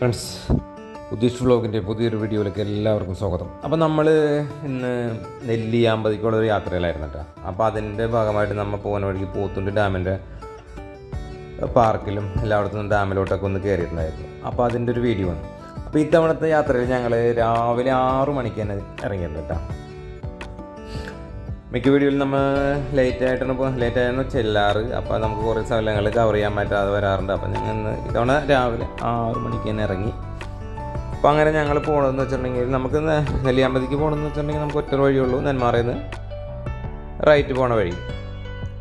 Friends ഉദ്ദേശിച്ച വ്ളോഗിന്റെ പുതിയൊരു വീഡിയോയിലേക്ക് എല്ലാവർക്കും സ്വാഗതം. അപ്പോൾ നമ്മൾ ഇന്ന് നെല്ലിയാമ്പതിക്കുള്ള ഒരു യാത്രയിലായിരുന്നു കേട്ടോ. അപ്പോൾ അതിന്റെ ഭാഗമായിട്ട് നമ്മൾ പോകുന്ന വഴിക്ക് പോത്തുണ്ടി ഡാമിന്റെ പാർക്കിലും എല്ലായിടത്തും ഡാമിലോട്ടൊക്കെ ഒന്ന് കയറിയിട്ടുണ്ടായിരുന്നു. അപ്പോൾ അതിന്റെ ഒരു വീഡിയോ ആണ്. അപ്പോൾ ഇത്തവണത്തെ യാത്രയിൽ ഞങ്ങൾ രാവിലെ ആറു മണിക്ക് തന്നെ ഇറങ്ങിയിട്ടുണ്ട് കേട്ടോ. മിക്ക വീഡിയോയിൽ നമ്മൾ ലേറ്റ് ആയിട്ടാണ് ഇപ്പോൾ ലേറ്റ് ആയിരുന്നു ചെല്ലാറ്. അപ്പോൾ നമുക്ക് കുറേ സ്ഥലങ്ങൾ കവർ ചെയ്യാൻ പറ്റാതെ വരാറുണ്ട്. അപ്പോൾ ഞങ്ങൾ ഇന്ന് ഇത്തവണ രാവിലെ ആറ് മണിക്ക് തന്നെ ഇറങ്ങി. അപ്പോൾ അങ്ങനെ ഞങ്ങൾ പോകണമെന്ന് വെച്ചിട്ടുണ്ടെങ്കിൽ നമുക്ക് നെല്ലിയാമ്പതിക്ക് പോകണമെന്ന് വെച്ചിട്ടുണ്ടെങ്കിൽ നമുക്ക് ഒറ്റ വഴിയുള്ളൂ നെന്മാറയിൽ നിന്ന് റൈറ്റ് പോണ വഴി.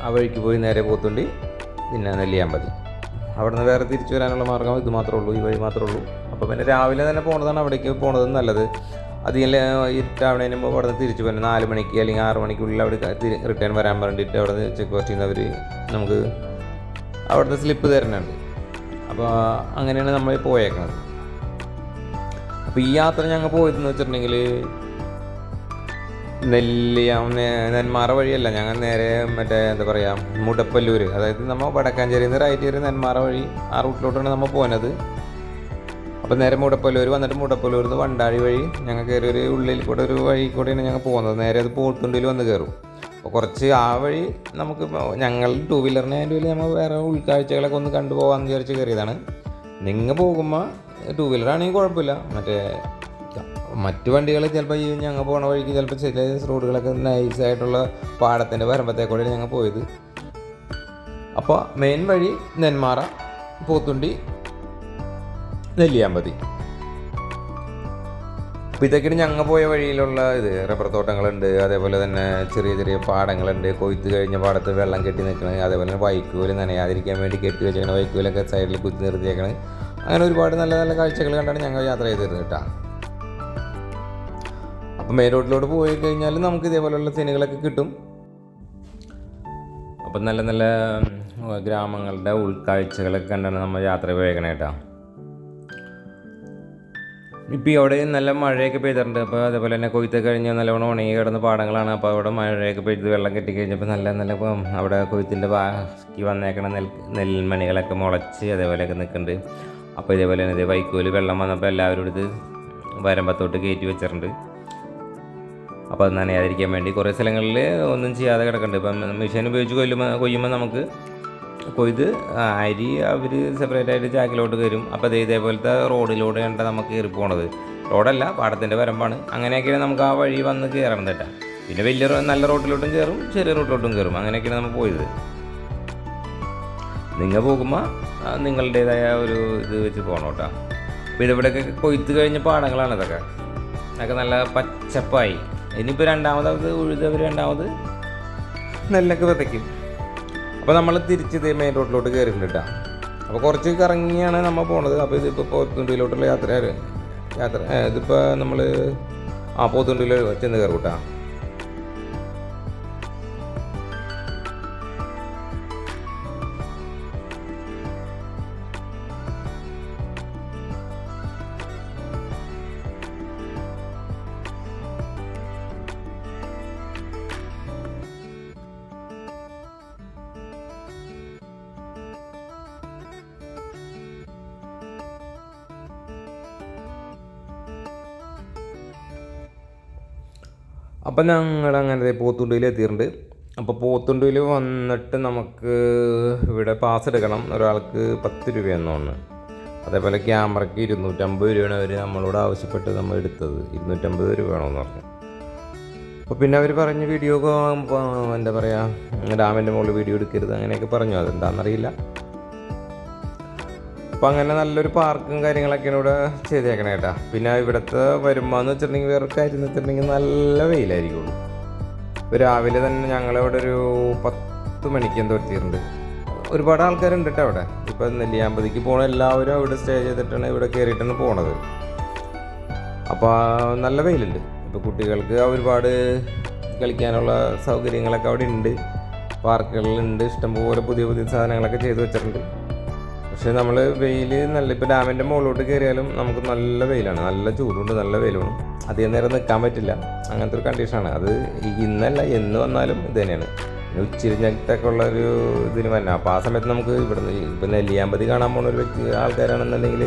ആ വഴിക്ക് പോയി നേരെ പോത്തുണ്ടി പിന്നെ നെല്ലിയാമ്പതി. അവിടുന്ന് വേറെ തിരിച്ചു വരാനുള്ള മാർഗം ഇത് മാത്രമേ ഉള്ളൂ ഈ വഴി മാത്രമേ ഉള്ളൂ. അപ്പോൾ പിന്നെ രാവിലെ തന്നെ പോണതാണ് അവിടേക്ക് പോണത് നല്ലത്. അധികം ഇരുട്ടാവണതിന് മുമ്പ് അവിടെ നിന്ന് തിരിച്ചു പോരണം നാല് മണിക്ക് അല്ലെങ്കിൽ ആറ് മണിക്കുള്ളിൽ അവിടെ റിട്ടേൺ വരാൻ പറഞ്ഞിട്ട് അവിടെ നിന്ന് ചെക്ക് പോസ്റ്റ് ചെയ്യുന്നവർ നമുക്ക് അവിടുത്തെ സ്ലിപ്പ് തരുന്നുണ്ട്. അപ്പോൾ അങ്ങനെയാണ് നമ്മൾ പോയേക്കുന്നത് അപ്പോൾ ഈ യാത്ര ഞങ്ങൾ പോയതെന്ന് വെച്ചിട്ടുണ്ടെങ്കിൽ നെല്ലിയാം നെന്മാറ വഴിയല്ല. ഞങ്ങൾ നേരെ മറ്റേ എന്താ പറയുക മുടപ്പല്ലൂർ അതായത് നമ്മൾ വടക്കാഞ്ചേരിയിൽ നിന്ന് റൈറ്റ് കയറി നെന്മാറ വഴി ആ റൂട്ടിലോട്ടാണ് നമ്മൾ പോകുന്നത് അപ്പോൾ നേരെ മുടപ്പല്ലൂർ വന്നിട്ട് മുടപ്പല്ലൂർ നിന്ന് വണ്ടാഴി വഴി ഞങ്ങൾ കയറി ഒരു ഉള്ളിൽ കൂടെ ഒരു വഴി കൂടെയാണ് ഞങ്ങൾ പോകുന്നത്. നേരെ അത് പോത്തുണ്ടിൽ വന്ന് കയറും. അപ്പോൾ കുറച്ച് ആ വഴി നമുക്ക് ഞങ്ങൾ ടൂ വീലറിനെ അതിന്റെ നമ്മൾ വേറെ ഉൾക്കാഴ്ചകളൊക്കെ ഒന്ന് കണ്ടുപോകാമെന്ന് വിചാരിച്ച് കയറിയതാണ്. നിങ്ങൾ പോകുമ്പോൾ ടൂ വീലറാണെങ്കിൽ കുഴപ്പമില്ല. മറ്റേ മറ്റു വണ്ടികൾ ചിലപ്പോൾ ഈ ഞങ്ങൾ പോണ വഴിക്ക് ചിലപ്പോൾ ചില റോഡുകളൊക്കെ നൈസായിട്ടുള്ള പാടത്തിന്റെ വരമ്പത്തേക്കൂടെയാണ് ഞങ്ങൾ പോയത്. അപ്പോൾ മെയിൻ വഴി നെന്മാറ പോത്തുണ്ടി നെല്ലിയാമ്പതി ഇതൊക്കെയാണ് ഞങ്ങൾ പോയ വഴിയിലുള്ള ഇത് റബ്ബർ തോട്ടങ്ങളുണ്ട് അതേപോലെ തന്നെ ചെറിയ ചെറിയ പാടങ്ങളുണ്ട് കൊയ്ത്ത് കഴിഞ്ഞ പാടത്ത് വെള്ളം കെട്ടി നിൽക്കണത് അതേപോലെ തന്നെ വൈക്കോൽ നനയാതിരിക്കാൻ വേണ്ടി കെട്ടി വെച്ചേക്കണ വൈക്കോലൊക്കെ സൈഡിൽ കുത്തി നിർത്തിയേക്കണത് അങ്ങനെ ഒരുപാട് നല്ല നല്ല കാഴ്ചകൾ കണ്ടാണ് ഞങ്ങൾ യാത്ര ചെയ്തിരുന്നത് കേട്ടോ. അപ്പം മെയിൻ റോഡിലോട്ട് പോയി കഴിഞ്ഞാൽ നമുക്ക് ഇതേപോലെയുള്ള സീനുകളൊക്കെ കിട്ടും. അപ്പം നല്ല നല്ല ഗ്രാമങ്ങളുടെ ഉൾക്കാഴ്ചകളൊക്കെ കണ്ടാണ് നമ്മൾ യാത്ര പോയേക്കണേ ഇപ്പം അവിടെ നല്ല മഴയൊക്കെ പെയ്തിട്ടുണ്ട്. അപ്പോൾ അതേപോലെ തന്നെ കൊയ്ത്ത് കഴിഞ്ഞ് നല്ലവണ്ണം ഉണങ്ങി കിടന്ന പാടങ്ങളാണ്. അപ്പോൾ അവിടെ മഴയൊക്കെ പെയ്ത് വെള്ളം കെട്ടി കഴിഞ്ഞപ്പോൾ നല്ല നല്ല അവിടെ കൊയ്ത്തിന്റെ ബാക്കി വന്നേക്കണ നെൽ നെൽമണികളൊക്കെ മുളച്ച് അതേപോലെയൊക്കെ നിൽക്കുന്നുണ്ട്. അപ്പോൾ ഇതേപോലെ തന്നെ ഇതേ വൈക്കോൽ വെള്ളം വന്നപ്പോൾ എല്ലാവരും ഇത് വരമ്പത്തോട്ട് കയറ്റി വെച്ചിട്ടുണ്ട്. അപ്പോൾ അത് നനയാതിരിക്കാൻ വേണ്ടി കുറേ സ്ഥലങ്ങളിൽ ഒന്നും ചെയ്യാതെ കിടക്കുന്നുണ്ട്. ഇപ്പം മെഷീൻ ഉപയോഗിച്ച് കൊല്ലുമ്പോൾ കൊയ്യുമ്പോൾ നമുക്ക് കൊയ്ത് അരി അവർ സെപ്പറേറ്റ് ആയിട്ട് ചാക്കിലോട്ട് കയറും അപ്പോൾ അതേ ഇതേപോലത്തെ റോഡിലൂടെയാണ് നമുക്ക് കയറി പോണത്. റോഡല്ല പാടത്തിന്റെ വരമ്പാണ്. അങ്ങനെയൊക്കെയാണ് നമുക്ക് ആ വഴി വന്ന് കയറണം കേട്ടോ. പിന്നെ വലിയ നല്ല റോഡിലോട്ടും കയറും ചെറിയ റോഡിലോട്ടും കയറും അങ്ങനെയൊക്കെയാണ് നമ്മൾ പോയത്. നിങ്ങൾ പോകുമ്പോൾ നിങ്ങളുടേതായ ഒരു ഇത് വെച്ച് പോകണം കേട്ടോ. അപ്പോൾ ഇതിവിടെയൊക്കെ കൊയ്ത്ത് കഴിഞ്ഞ പാടങ്ങളാണ് ഇതൊക്കെ. അതൊക്കെ നല്ല പച്ചപ്പായി. ഇനിയിപ്പോൾ രണ്ടാമത് അത് ഉഴുതവർ രണ്ടാമത് നെല്ലൊക്കെ വിതയ്ക്കും. അപ്പോൾ നമ്മൾ തിരിച്ച് മെയിൻ റോഡിലോട്ട് കയറിയിട്ടുണ്ട് അപ്പോൾ കുറച്ച് കറങ്ങിയാണ് നമ്മൾ പോണത്. അപ്പോൾ ഇതിപ്പോൾ പോത്തുണ്ടിയിലോട്ടുള്ള യാത്ര യാത്ര ഇതിപ്പോൾ നമ്മൾ ആ പോത്തുണ്ടിയിൽ ചെന്ന് കയറും കേട്ടോ അപ്പം ഞങ്ങൾ അങ്ങനെ പോത്തുണ്ടിയിൽ എത്തിയിട്ടുണ്ട്. അപ്പോൾ പോത്തുണ്ടിയിൽ വന്നിട്ട് നമുക്ക് ഇവിടെ പാസ് എടുക്കണം. ഒരാൾക്ക് പത്ത് രൂപയെന്ന് തോന്നുന്നു. അതേപോലെ ക്യാമറയ്ക്ക് ഇരുന്നൂറ്റമ്പത് രൂപയാണ് അവർ നമ്മളോട് ആവശ്യപ്പെട്ട് നമ്മൾ എടുത്തത്. ഇരുന്നൂറ്റമ്പത് രൂപ വേണമെന്ന് പറഞ്ഞു. അപ്പോൾ പിന്നെ അവർ പറഞ്ഞ് വീഡിയോ എന്താ പറയുക ഡാമിന്റെ മുകളിൽ വീഡിയോ എടുക്കരുത് അങ്ങനെയൊക്കെ പറഞ്ഞു. അതെന്താണെന്നറിയില്ല. അപ്പം അങ്ങനെ നല്ലൊരു പാർക്കും കാര്യങ്ങളൊക്കെ ഇവിടെ ചെയ്തേക്കണേ കേട്ടാ. പിന്നെ ഇവിടുത്തെ വരുമ്പോൾ എന്ന് വെച്ചിട്ടുണ്ടെങ്കിൽ വേറെ കാര്യം വെച്ചിട്ടുണ്ടെങ്കിൽ നല്ല വെയിലായിരിക്കുള്ളൂ. ഇപ്പോൾ രാവിലെ തന്നെ ഞങ്ങളിവിടെ ഒരു പത്ത് മണിക്ക് എന്തോ എത്തിയിട്ടുണ്ട്. ഒരുപാട് ആൾക്കാരുണ്ട് കേട്ടോ അവിടെ. ഇപ്പം നെല്ലിയാമ്പതിക്ക് പോണ എല്ലാവരും അവിടെ സ്റ്റേ ചെയ്തിട്ടാണ് ഇവിടെ കയറിയിട്ടാണ് പോണത്. അപ്പോൾ നല്ല വെയിലുണ്ട്. ഇപ്പോൾ കുട്ടികൾക്ക് ഒരുപാട് കളിക്കാനുള്ള സൗകര്യങ്ങളൊക്കെ അവിടെ ഉണ്ട്. പാർക്കുകളിലുണ്ട് ഇഷ്ടംപോലെ പുതിയ പുതിയ സാധനങ്ങളൊക്കെ ചെയ്തു വെച്ചിട്ടുണ്ട്. പക്ഷെ നമ്മൾ വെയിൽ നല്ല ഇപ്പോൾ ഡാമിന്റെ മുകളിലോട്ട് കയറിയാലും നമുക്ക് നല്ല വെയിലാണ്. നല്ല ചൂടുണ്ട് നല്ല വെയിലുണ്ട് അധികം നേരം നിൽക്കാൻ പറ്റില്ല. അങ്ങനത്തെ ഒരു കണ്ടീഷനാണ് അത് ഇന്നല്ല എന്ന് വന്നാലും ഇത് തന്നെയാണ്. പിന്നെ ഉച്ചിരിഞ്ഞൊക്കെ ഉള്ള ഒരു ഇതിന് വന്നെ അപ്പോൾ ആ സമയത്ത് നമുക്ക് ഇവിടുന്ന് ഇപ്പം നെല്ലിയാമ്പതി കാണാൻ പോകുന്ന ഒരു വ്യക്തി ആൾക്കാരാണെന്നുണ്ടെങ്കിൽ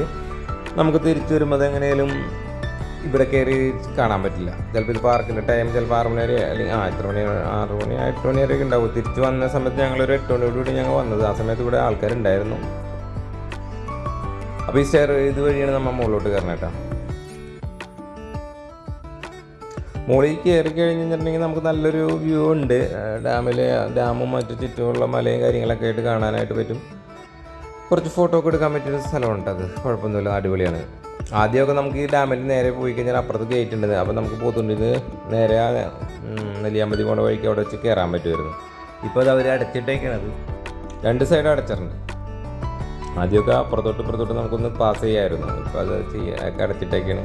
നമുക്ക് തിരിച്ചു വരുമ്പോൾ എങ്ങനെയും ഇവിടെ കയറി കാണാൻ പറ്റില്ല. ചിലപ്പോൾ ഇത് പാർക്കിന്റെ ടൈം ചിലപ്പോൾ ആറ് മണി വരെ അല്ലെങ്കിൽ ആ എത്ര മണി ആറ് മണി എട്ട് മണി വരെയൊക്കെ ഉണ്ടാവും. തിരിച്ച് വന്ന സമയത്ത് ഞങ്ങളൊരു എട്ട് മണിയോടുകൂടി ഞങ്ങൾ വന്നത്. ആ സമയത്ത് ഇവിടെ ആൾക്കാരുണ്ടായിരുന്നു. അപ്പോൾ ഈ സ്റ്റെയർ ഇതുവഴിയാണ് നമ്മൾ മുകളിലോട്ട് കയറണം കേട്ടോ മുകളിൽ കയറി കഴിഞ്ഞിട്ടുണ്ടെങ്കിൽ നമുക്ക് നല്ലൊരു വ്യൂ ഉണ്ട്. ഡാമിൽ ഡാമും മറ്റു ചുറ്റുമുള്ള മലയും കാര്യങ്ങളൊക്കെ ആയിട്ട് കാണാനായിട്ട് പറ്റും. കുറച്ച് ഫോട്ടോ ഒക്കെ എടുക്കാൻ പറ്റിയൊരു സ്ഥലമുണ്ട് അത്. കുഴപ്പമൊന്നുമില്ല. അടിപൊളിയാണ്. ആദ്യമൊക്കെ നമുക്ക് ഈ ഡാമിൽ നേരെ പോയി കഴിഞ്ഞാൽ അപ്പുറത്ത് ഗേറ്റ് ഉണ്ട്. അപ്പോൾ നമുക്ക് പോത്തുണ്ടിന്ന് നേരെ നെല്ലിയാമ്പതി പോണ വഴിക്ക് അവിടെ വെച്ച് കയറാൻ പറ്റുമായിരുന്നു. ഇപ്പോൾ അത് അവർ അടച്ചിട്ടേക്കണത്. രണ്ട് സൈഡ് അടച്ചിട്ടുണ്ട്. ആദ്യമൊക്കെ അപ്പുറത്തോട്ട് ഇപ്പുറത്തോട്ട് നമുക്കൊന്ന് പാസ് ചെയ്യാമായിരുന്നു ഇപ്പോൾ അത് ചെയ്യാ ഒക്കെ അടച്ചിട്ടേക്കാണ്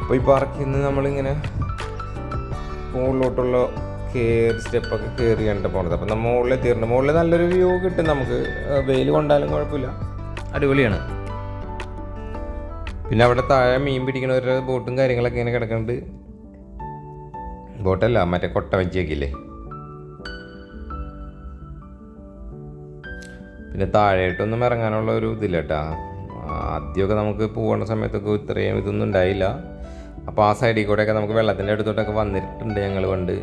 അപ്പോൾ ഈ പാർക്കിൽ നിന്ന് നമ്മളിങ്ങനെ മുകളിലോട്ടുള്ള കയറി സ്റ്റെപ്പൊക്കെ കയറിയാണ് പോണത്. അപ്പം നമ്മൾ മുകളിൽ എത്തിയിട്ടുണ്ട്. മുകളിൽ നല്ലൊരു വ്യൂ കിട്ടും നമുക്ക്. വെയിൽ കൊണ്ടാലും കുഴപ്പമില്ല. അടിപൊളിയാണ്. പിന്നെ അവിടെ താഴെ മീൻ പിടിക്കണവരുടെ ബോട്ടും കാര്യങ്ങളൊക്കെ ഇങ്ങനെ കിടക്കുന്നുണ്ട് ബോട്ടല്ല മറ്റേ കൊട്ട വഞ്ചിയൊക്കെ ഇല്ലേ? പിന്നെ താഴെയായിട്ടൊന്നും ഇറങ്ങാനുള്ള ഒരു ഇതില്ല കേട്ടാ ആദ്യമൊക്കെ നമുക്ക് പോകുന്ന സമയത്തൊക്കെ ഇത്രയും ഇതൊന്നും ഉണ്ടായില്ല. അപ്പോൾ ആ സൈഡിൽ കൂടെയൊക്കെ നമുക്ക് വെള്ളത്തിന്റെ അടുത്തോട്ടൊക്കെ വന്നിട്ടുണ്ട് ഞങ്ങൾ പണ്ട്.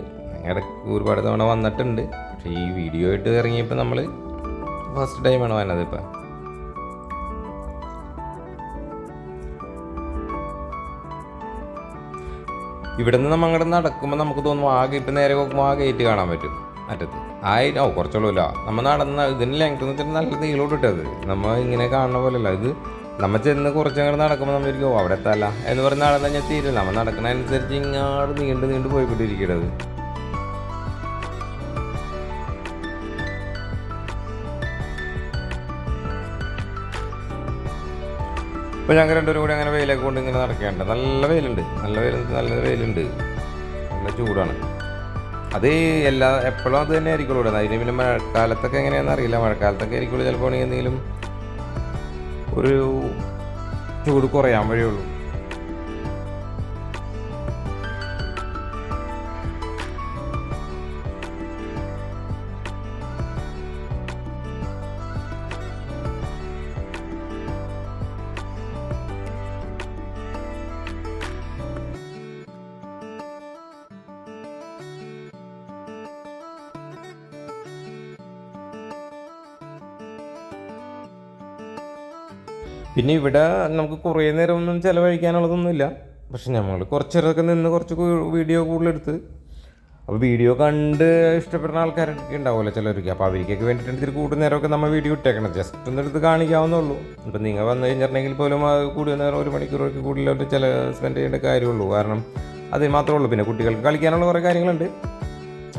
ഇടയ്ക്ക് ഒരുപാട് തവണ വന്നിട്ടുണ്ട്. പക്ഷേ ഈ വീഡിയോ ആയിട്ട് ഇറങ്ങിയപ്പോൾ നമ്മൾ ഫസ്റ്റ് ടൈമാണ് വന്നത് ഇപ്പം. ഇവിടെ നിന്ന് നമ്മൾ അങ്ങോട്ട് നടക്കുമ്പോൾ നമുക്ക് തോന്നും ആ ഇപ്പം നേരെ നോക്കുമ്പോൾ ആ ഗേറ്റ് കാണാൻ പറ്റും. അറ്റത്ത്. ആ ഓ കുറച്ചുള്ളൂല്ല നമ്മൾ നടന്ന ഇതിന് ലെങ്ത് വെച്ചാൽ നല്ല നീളോട്ട് ഇട്ടത്. നമ്മൾ ഇങ്ങനെ കാണുന്ന പോലെയല്ല. ഇത് നമ്മൾ ചെന്ന് കുറച്ചങ്ങോട്ട് നടക്കുമ്പോൾ നമ്മൾ ഇരിക്കും അവിടെ എത്താല്ല. എന്ന് പറഞ്ഞ് നടന്നു കഴിഞ്ഞാൽ തീരില്ല. നമ്മൾ അനുസരിച്ച് ഇങ്ങോട്ട് നീണ്ട് നീണ്ട് പോയിക്കൊണ്ടിരിക്കണത് ഇപ്പോൾ ഞങ്ങൾ രണ്ടുപേരും കൂടി അങ്ങനെ വെയിലൊക്കെ കൊണ്ട് ഇങ്ങനെ നടക്കേണ്ട നല്ല വെയിലുണ്ട്. നല്ല വെയിലുണ്ട് നല്ല വെയിലുണ്ട്. നല്ല ചൂടാണ്. അത് എല്ലാ എപ്പോഴും അത് തന്നെ ആയിരിക്കുള്ളൂ അതിന് പിന്നെ മഴക്കാലത്തൊക്കെ എങ്ങനെയാണെന്ന് അറിയില്ല. മഴക്കാലത്തൊക്കെ ആയിരിക്കുള്ളൂ ചിലപ്പോൾ എന്തെങ്കിലും ഒരു ചൂട് കുറയാൻ വഴിയുള്ളൂ. പിന്നെ ഇവിടെ നമുക്ക് കുറേ നേരം ഒന്നും ചിലവഴിക്കാനുള്ളതൊന്നുമില്ല. പക്ഷെ നമ്മൾ കുറച്ച് നേരമൊക്കെ നിന്ന് കുറച്ച് വീഡിയോ കൂടുതലെടുത്ത്. അപ്പോൾ വീഡിയോ കണ്ട് ഇഷ്ടപ്പെടുന്ന ആൾക്കാരൊക്കെ ഉണ്ടാവുമല്ലോ ചിലർക്ക് അപ്പോൾ അവർക്കൊക്കെ വേണ്ടിയിട്ട് ഇത്തിരി കൂടുതൽ നേരമൊക്കെ നമ്മൾ വീഡിയോ ഇട്ടേക്കണം. ജസ്റ്റ് ഒന്ന് എടുത്ത് കാണിക്കാവുന്നുള്ളൂ ഇപ്പം നിങ്ങൾ വന്നു കഴിഞ്ഞിട്ടുണ്ടെങ്കിൽ പോലും കൂടുതൽ നേരം ഒരു മണിക്കൂറൊക്കെ കൂടുതലായിട്ട് ചില സ്പെൻഡ് ചെയ്യേണ്ട കാര്യമുള്ളൂ. കാരണം അത് മാത്രമേ ഉള്ളൂ. പിന്നെ കുട്ടികൾക്ക് കളിക്കാനുള്ള കുറേ കാര്യങ്ങളുണ്ട്.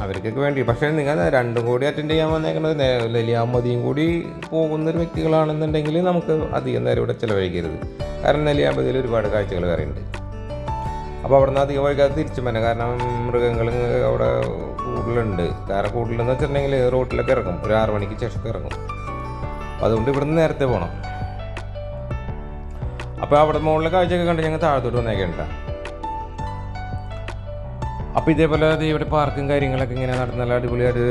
അവർക്കൊക്കെ വേണ്ടി. പക്ഷേ നിങ്ങൾ രണ്ടും കൂടി അറ്റൻഡ് ചെയ്യാൻ വന്നേക്കുന്നത് നെല്ലിയാമ്പതിയും കൂടി പോകുന്നൊരു വ്യക്തികളാണെന്നുണ്ടെങ്കിൽ നമുക്ക് അധികം നേരം ഇവിടെ ചിലവഴിക്കരുത്. കാരണം നെല്ലിയാമ്പതിയിൽ ഒരുപാട് കാഴ്ചകൾ കറിയുണ്ട് അപ്പോൾ അവിടെ നിന്ന് അധികം വൈകാതെ തിരിച്ചു വന്നെ കാരണം മൃഗങ്ങൾ അവിടെ കൂടുതലുണ്ട്. കാരണം കൂടുതലെന്ന് വെച്ചിട്ടുണ്ടെങ്കിൽ റോട്ടിലൊക്കെ ഇറങ്ങും. ഒരു ആറ് മണിക്ക് ശേഷമൊക്കെ ഇറങ്ങും. അപ്പോൾ അതുകൊണ്ട് ഇവിടുന്ന് നേരത്തെ പോകണം. അപ്പോൾ അവിടെ മുകളിലെ കാഴ്ചയൊക്കെ കണ്ട് ഞങ്ങൾ താഴത്തോട്ട് വന്നേക്കേണ്ട അപ്പോൾ ഇതേപോലെ ഇവിടെ പാർക്കും കാര്യങ്ങളൊക്കെ ഇങ്ങനെ നടന്ന് നല്ല അടിപൊളിയായിട്ട്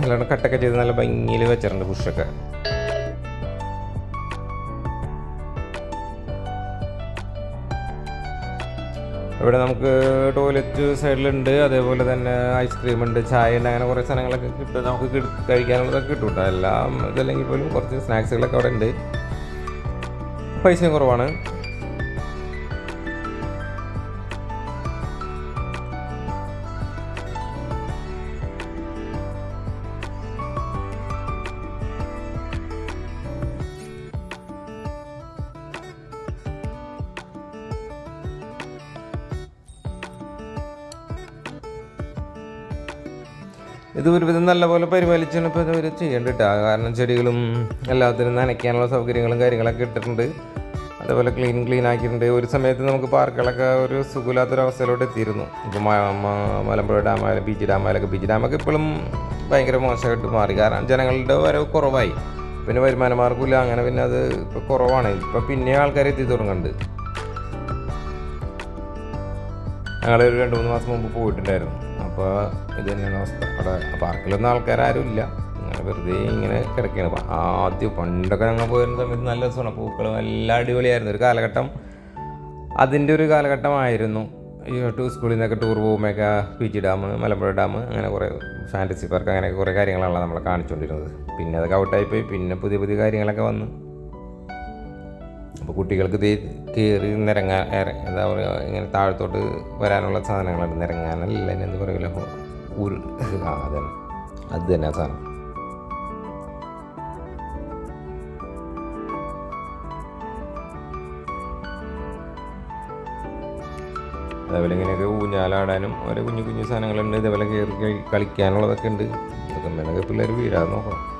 നല്ലോണം കട്ടൊക്കെ ചെയ്ത് നല്ല ഭംഗിയിൽ വെച്ചിട്ടുണ്ട് ബുഷൊക്കെ ഇവിടെ നമുക്ക് ടോയ്ലറ്റ് സൈഡിലുണ്ട് അതേപോലെ തന്നെ ഐസ്ക്രീം ഉണ്ട് ചായ ഉണ്ട് അങ്ങനെ കുറേ സാധനങ്ങളൊക്കെ കിട്ടും. നമുക്ക് കഴിക്കാനുള്ളതൊക്കെ കിട്ടും കേട്ടോ. എല്ലാം ഇതല്ലെങ്കിൽ പോലും കുറച്ച് സ്നാക്സുകളൊക്കെ അവിടെ ഉണ്ട്. പൈസയും കുറവാണ്. ഇത് ഒരുവിധം നല്ലപോലെ പരിപാലിച്ചാണ് ഇപ്പോൾ അവർ ചെയ്യേണ്ടത്. കേട്ടോ കാരണം ചെടികളും എല്ലാത്തിനും നനയ്ക്കാനുള്ള സൗകര്യങ്ങളും കാര്യങ്ങളൊക്കെ ഇട്ടിട്ടുണ്ട്. അതേപോലെ ക്ലീൻ ക്ലീൻ ആക്കിയിട്ടുണ്ട്. ഒരു സമയത്ത് നമുക്ക് പാർക്കുകളൊക്കെ ഒരു സുഖമില്ലാത്തൊരവസ്ഥയിലോട്ട് എത്തിയിരുന്നു. ഇപ്പോൾ മലമ്പുഴ ഡാമായാലും ബീച്ച് ഡാമായാലൊക്കെ ബീച്ച് ഡാമൊക്കെ ഇപ്പോഴും ഭയങ്കര മോശമായിട്ട് മാറി. കാരണം ജനങ്ങളുടെ വരവ് കുറവായി. പിന്നെ വരുമാന മാർഗമില്ല അങ്ങനെ പിന്നെ അത് ഇപ്പോൾ കുറവാണ്. ഇപ്പോൾ പിന്നെ ആൾക്കാർ എത്തി തുടങ്ങുന്നുണ്ട്. ഞങ്ങളൊരു രണ്ട് മൂന്ന് മാസം മുമ്പ് പോയിട്ടുണ്ടായിരുന്നു. അപ്പോൾ ഇത് തന്നെയാണ് അവസ്ഥ. അവിടെ പാർക്കിലൊന്നും ആൾക്കാരും ഇല്ല അങ്ങനെ വെറുതെ ഇങ്ങനെ കിടക്കുകയാണ് അപ്പം ആദ്യം പണ്ടൊക്കെ ഞങ്ങൾ പോയിരുന്ന സമയത്ത് നല്ല രസമാണ്. പൂക്കളും എല്ലാം അടിപൊളിയായിരുന്നു. ഒരു കാലഘട്ടം അതിന്റെ ഒരു കാലഘട്ടമായിരുന്നു. ടൂ സ്കൂളിൽ നിന്നൊക്കെ ടൂർ പോകുമ്പോഴൊക്കെ P G dam Malampuzha dam അങ്ങനെ കുറേ ഫാന്റസി പാർക്ക് അങ്ങനെയൊക്കെ കുറേ കാര്യങ്ങളാണ് നമ്മളെ കാണിച്ചുകൊണ്ടിരുന്നത്. പിന്നെ അതൊക്കെ ഔട്ടായിപ്പോയി പിന്നെ പുതിയ പുതിയ കാര്യങ്ങളൊക്കെ വന്ന്. അപ്പോൾ കുട്ടികൾക്ക് കയറി നിരങ്ങാൻ എന്താ പറയുക ഇങ്ങനെ താഴത്തോട്ട് വരാനുള്ള സാധനങ്ങളുണ്ട് നിരങ്ങാനല്ല എന്ന് പറയുമല്ലോ ഉരു ആ അതന്നെ അത് തന്നെ സാധനം. അതേപോലെ ഇങ്ങനെയൊക്കെ ഊഞ്ഞാലാടാനും ഓരോ കുഞ്ഞു കുഞ്ഞു സാധനങ്ങളുണ്ട്. ഇതേപോലെ കയറി കളിക്കാനുള്ളതൊക്കെ ഉണ്ട്. അതൊക്കെ പിള്ളേർ വീഴാതെ നോക്കണം.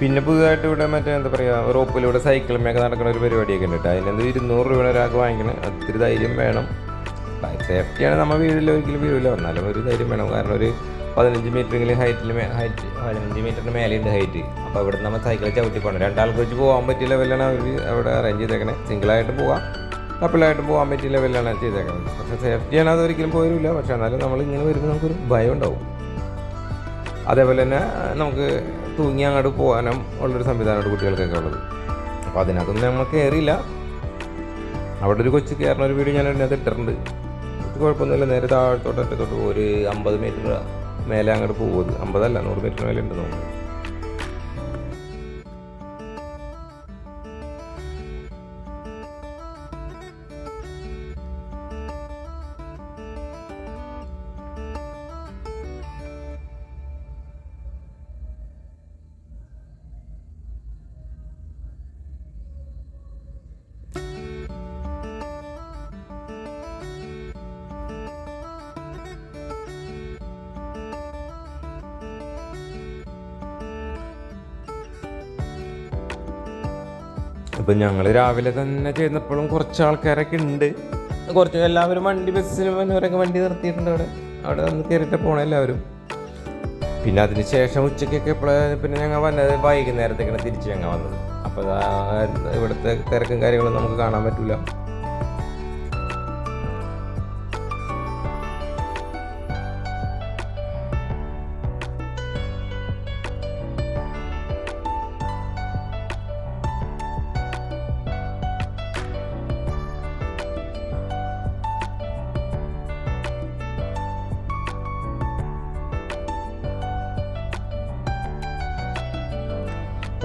പിന്നെ പുതുതായിട്ട് ഇവിടെ മറ്റേ എന്താ പറയുക റോപ്പിലൂടെ സൈക്കിളുമൊക്കെ നടക്കുന്ന ഒരു പരിപാടിയൊക്കെ ഉണ്ട് കേട്ടോ അതിനെന്ത് ഇരുന്നൂറ് രൂപ ഒരാൾക്ക് വാങ്ങിക്കണം. ഒത്തിരി ധൈര്യം വേണം. സേഫ്റ്റിയാണ് നമ്മൾ വീടിൽ ഒരിക്കലും വീഴില്ല എന്നാലും ഒരു ധൈര്യം വേണം. കാരണം ഒരു പതിനഞ്ച് മീറ്ററെങ്കിലും ഹൈറ്റിൽ ഹൈറ്റ് പതിനഞ്ച് മീറ്ററിന് മേലെയുണ്ട് ഹൈറ്റ് അപ്പോൾ ഇവിടെ നമ്മൾ സൈക്കിൾ ചവിട്ടി പോകണം രണ്ടാൾക്ക് വെച്ച് പോകാൻ പറ്റിയ ലെവലാണ് അവർ അവിടെ അറേഞ്ച് ചെയ്തേക്കണേ. സിംഗിളായിട്ട് പോവാം. കപ്പിളായിട്ട് പോകാൻ പറ്റിയ ലെവലാണ് ചെയ്തേക്കുന്നത് പക്ഷേ സേഫ്റ്റിയാണ് അതൊരിക്കലും പോയില്ല പക്ഷേ എന്നാലും നമ്മൾ ഇങ്ങനെ വരുമ്പോൾ നമുക്കൊരു ഭയം ഉണ്ടാവും. അതേപോലെ തന്നെ നമുക്ക് തൂങ്ങി അങ്ങോട്ട് പോകാനും ഉള്ളൊരു സംവിധാനമാണ് കുട്ടികൾക്കൊക്കെ ഉള്ളത്. അപ്പോൾ അതിനകത്തൊന്നും നമ്മൾ കയറിയില്ല അവിടെ ഒരു കൊച്ചു കയറുന്ന ഒരു വീഡിയോ ഞാൻ അതിനകത്ത് ഇട്ടിട്ടുണ്ട്. ഇത് കുഴപ്പമൊന്നുമില്ല. നേരെ താഴത്തോട്ട് ഒരു അമ്പത് മീറ്റർ മേലെ അങ്ങോട്ട് പോകുന്നത് അമ്പതല്ല നൂറ് മീറ്റർ മേലെ ഉണ്ട് നോക്കുന്നത് ഇപ്പം ഞങ്ങൾ രാവിലെ തന്നെ ചെയ്യുന്നപ്പോഴും കുറച്ച് ആൾക്കാരൊക്കെ ഉണ്ട്. കുറച്ച് എല്ലാവരും വണ്ടി ബസ്സിന് വന്നവരൊക്കെ വണ്ടി നിർത്തിയിട്ടുണ്ട് അവിടെ. അവിടെ വന്ന് കയറിയിട്ട് പോണ എല്ലാവരും. പിന്നെ അതിന് ശേഷം ഉച്ചയ്ക്കൊക്കെ എപ്പോഴും പിന്നെ ഞങ്ങൾ വന്നത്? വൈകുന്നേരത്തേക്കാണ് തിരിച്ച് ഞങ്ങൾ വന്നത്. അപ്പോൾ ഇവിടുത്തെ തിരക്കും കാര്യങ്ങളും നമുക്ക് കാണാൻ പറ്റില്ല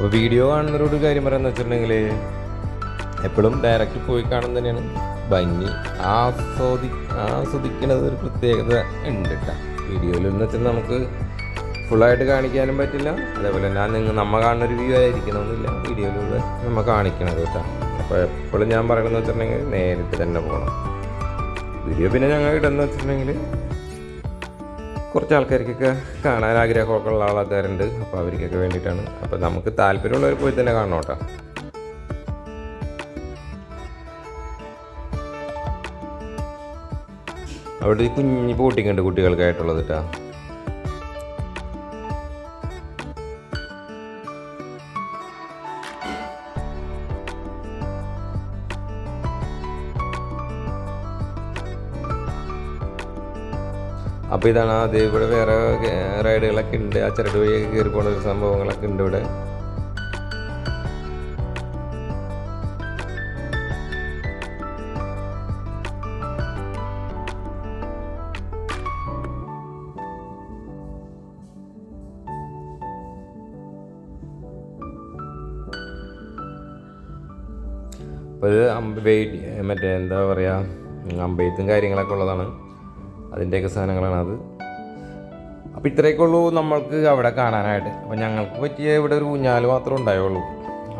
അപ്പോൾ വീഡിയോ കാണുന്നവരോട് കാര്യം പറയാന്ന് വെച്ചിട്ടുണ്ടെങ്കിൽ എപ്പോഴും ഡയറക്റ്റ് പോയി കാണുന്നത് തന്നെയാണ്. ഭംഗി ആസ്വദി ആസ്വദിക്കുന്നത് ഒരു പ്രത്യേകത ഉണ്ട് കേട്ടോ വീഡിയോയിൽ എന്ന് വെച്ചാൽ നമുക്ക് ഫുള്ളായിട്ട് കാണിക്കാനും പറ്റില്ല. അതേപോലെ ഞാൻ നിങ്ങൾ നമ്മൾ കാണുന്ന ഒരു വ്യൂ ആയിരിക്കണമെന്നില്ല വീഡിയോയിലൂടെ നമ്മൾ കാണിക്കണത് കേട്ടോ അപ്പോൾ എപ്പോഴും ഞാൻ പറയണമെന്ന് വെച്ചിട്ടുണ്ടെങ്കിൽ നേരിട്ട് തന്നെ പോകണം വീഡിയോ പിന്നെ ഞങ്ങൾ ഇടുന്ന വെച്ചിട്ടുണ്ടെങ്കിൽ കുറച്ച് ആൾക്കാർക്കൊക്കെ കാണാൻ ആഗ്രഹമൊക്കെ ഉള്ള ആൾക്കാരുണ്ട്. അപ്പോൾ അവർക്കൊക്കെ വേണ്ടിയിട്ടാണ്. അപ്പോൾ നമുക്ക് താല്പര്യമുള്ളവർ പോയി തന്നെ കാണണം കേട്ടോ. അവിടെ ഈ കുഞ്ഞ് ബോട്ടിംഗ് ഉണ്ട് കുട്ടികൾക്കായിട്ടുള്ളത് കേട്ടോ. അപ്പോൾ ഇതാണ് അത് ഇവിടെ വേറെ റൈഡുകളൊക്കെ ഉണ്ട്. ആ ചരട് വഴിയൊക്കെ കയറി പോകുന്ന ഒരു സംഭവങ്ങളൊക്കെ ഉണ്ട് ഇവിടെ. അപ്പോൾ ഇത് വെയിറ്റ് മറ്റേ എന്താ പറയുക അമ്പെയ്ത്തും കാര്യങ്ങളൊക്കെ ഉള്ളതാണ്. അതിന്റെയൊക്കെ സാധനങ്ങളാണ് അത്. ഇത്രയൊക്കെ ഉള്ളൂ നമ്മൾക്ക് അവിടെ കാണാനായിട്ട്. അപ്പോൾ ഞങ്ങൾക്ക് പറ്റിയ ഇവിടെ ഒരു ഊഞ്ഞാൽ മാത്രമേ ഉണ്ടായുള്ളൂ.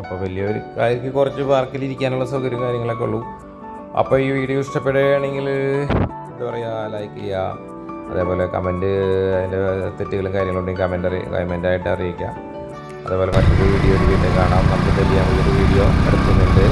അപ്പോൾ വലിയൊരു കാര്യക്ക് കുറച്ച് പാർക്കിൽ ഇരിക്കാനുള്ള സൗകര്യം കാര്യങ്ങളൊക്കെ ഉള്ളൂ. അപ്പോൾ ഈ വീഡിയോ ഇഷ്ടപ്പെടുകയാണെങ്കിൽ എന്താ പറയുക ലൈക്ക് ചെയ്യുക. അതേപോലെ കമന്റ് അതിന്റെ തെറ്റുകളും കാര്യങ്ങളും ഉണ്ടെങ്കിൽ കമന്റ് അറി കമന്റായിട്ട് അറിയിക്കുക. അതേപോലെ മറ്റൊരു വീഡിയോ വീണ്ടും കാണാം. നമുക്ക് ഒരു വീഡിയോ എടുക്കുന്നുണ്ട്